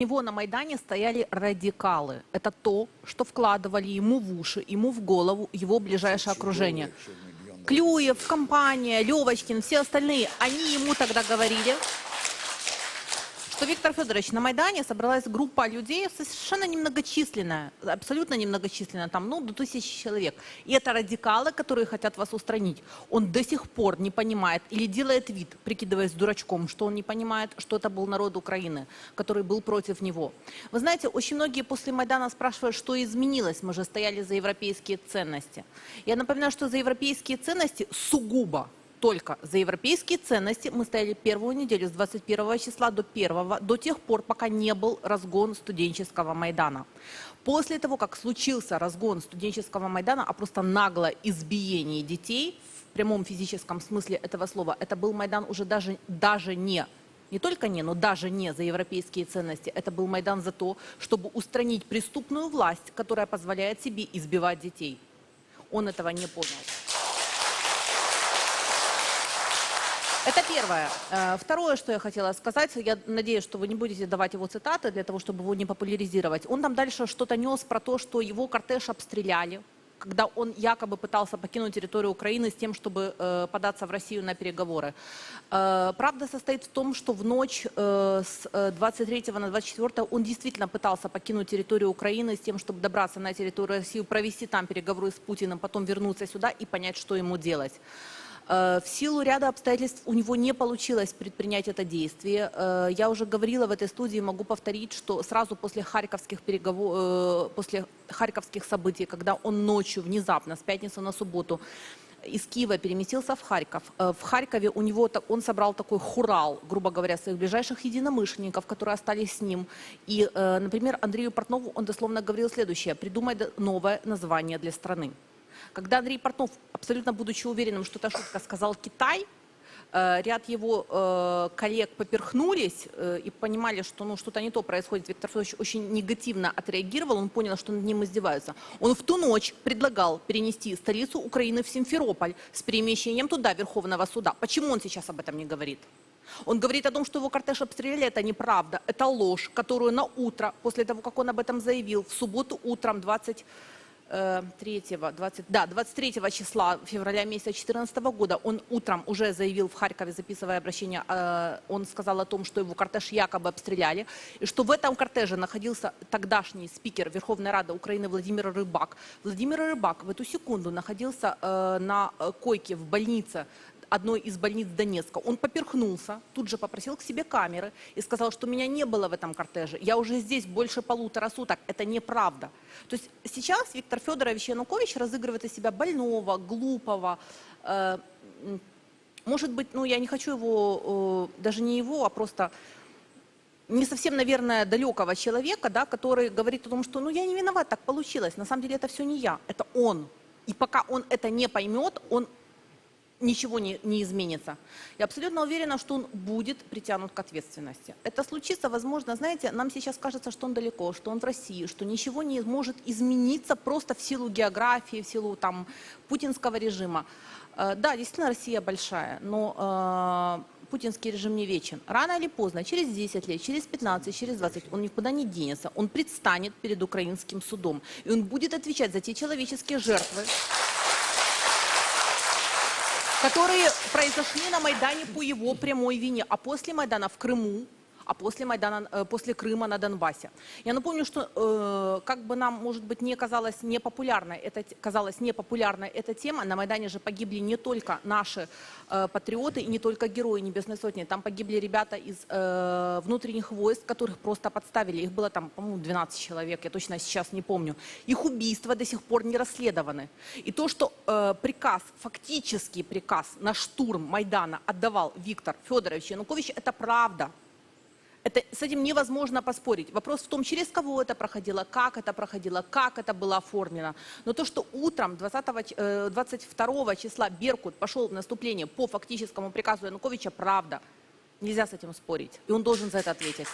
него на Майдане стояли радикалы. Это то, что вкладывали ему в уши, ему в голову его ближайшее окружение. Клюев, компания, Левочкин, все остальные, они ему тогда говорили, что Виктор Федорович, на Майдане собралась группа людей совершенно немногочисленная, абсолютно немногочисленная, там, ну, до тысячи человек. И это радикалы, которые хотят вас устранить. Он до сих пор не понимает или делает вид, прикидываясь дурачком, что он не понимает, что это был народ Украины, который был против него. Вы знаете, очень многие после Майдана спрашивают, что изменилось. Мы же стояли за европейские ценности. Я напоминаю, что за европейские ценности сугубо только за европейские ценности мы стояли первую неделю с 21 числа до 1, до тех пор, пока не был разгон студенческого Майдана. После того, как случился разгон студенческого Майдана, а просто наглое избиение детей, в прямом физическом смысле этого слова, это был Майдан уже даже, даже не не только не, но даже не за европейские ценности. Это был Майдан за то, чтобы устранить преступную власть, которая позволяет себе избивать детей. Он этого не понял. Это первое. Э, Второе, что я хотела сказать, я надеюсь, что вы не будете давать его цитаты для того, чтобы его не популяризировать. Он там дальше что-то нес про то, что его кортеж обстреляли, когда он якобы пытался покинуть территорию Украины с тем, чтобы э, податься в Россию на переговоры. Э, правда состоит в том, что в ночь с э, 23 на 24 он действительно пытался покинуть территорию Украины с тем, чтобы добраться на территорию России, провести там переговоры с Путиным, потом вернуться сюда и понять, что ему делать. Э, В силу ряда обстоятельств у него не получилось предпринять это действие. Э, Я уже говорила в этой студии, могу повторить, что сразу после харьковских, переговоров, после харьковских событий, когда он ночью внезапно, с пятницы на субботу, из Киева переместился в Харьков. Э, В Харькове у него он собрал такой хурал, грубо говоря, своих ближайших единомышленников, которые остались с ним. И, э, например, Андрею Портнову он дословно говорил следующее: придумай новое название для страны. Когда Андрей Портнов, абсолютно будучи уверенным, что это шутка, сказал Китай, э, ряд его э, коллег поперхнулись э, и понимали, что ну, что-то не то происходит. Виктор Федорович очень негативно отреагировал, он понял, что над ним издеваются. Он в ту ночь предлагал перенести столицу Украины в Симферополь с перемещением туда Верховного суда. Почему он сейчас об этом не говорит? Он говорит о том, что его кортеж обстреляли, это неправда, это ложь, которую на утро, после того, как он об этом заявил, в субботу утром 20 3, 20, да, 23 числа февраля месяца 2014 года он утром уже заявил в Харькове, записывая обращение, э, он сказал о том, что его кортеж якобы обстреляли, и что в этом кортеже находился тогдашний спикер Верховной Рады Украины Владимир Рыбак. Владимир Рыбак в эту секунду находился э, на э, койке в больнице одной из больниц Донецка. Он поперхнулся, тут же попросил к себе камеры и сказал, что меня не было в этом кортеже. Я уже здесь больше полутора суток. Это неправда. То есть сейчас Виктор Федорович Янукович разыгрывает из себя больного, глупого, э, может быть, ну я не хочу его, э, даже не его, а просто не совсем, наверное, далекого человека, да, который говорит о том, что ну я не виноват, так получилось. На самом деле это все не я, это он. И пока он это не поймет, он ничего не, не изменится. Я абсолютно уверена, что он будет притянут к ответственности. Это случится, возможно, знаете, нам сейчас кажется, что он далеко, что он в России, что ничего не может измениться просто в силу географии, в силу там путинского режима. Э, Да, действительно, Россия большая, но э, путинский режим не вечен. Рано или поздно, через 10 лет, через 15, через 20, он никуда не денется. Он предстанет перед украинским судом. И он будет отвечать за те человеческие жертвы, которые произошли на Майдане по его прямой вине, а после Майдана в Крыму, а после Майдана, э, после Крыма на Донбассе. Я напомню, что э, как бы нам, может быть, не казалось непопулярной, эта, т- казалась непопулярной эта тема, на Майдане же погибли не только наши э, патриоты и не только герои Небесной Сотни, там погибли ребята из внутренних войск, которых просто подставили, их было там, по-моему, 12 человек, я точно сейчас не помню. Их убийства до сих пор не расследованы. И то, что приказ, фактический приказ на штурм Майдана отдавал Виктор Федорович Янукович, это правда. Это, с этим невозможно поспорить. Вопрос в том, через кого это проходило, как это проходило, как это было оформлено. Но то, что утром 20, э, 22 числа Беркут пошел в наступление по фактическому приказу Януковича, правда. Нельзя с этим спорить. И он должен за это ответить.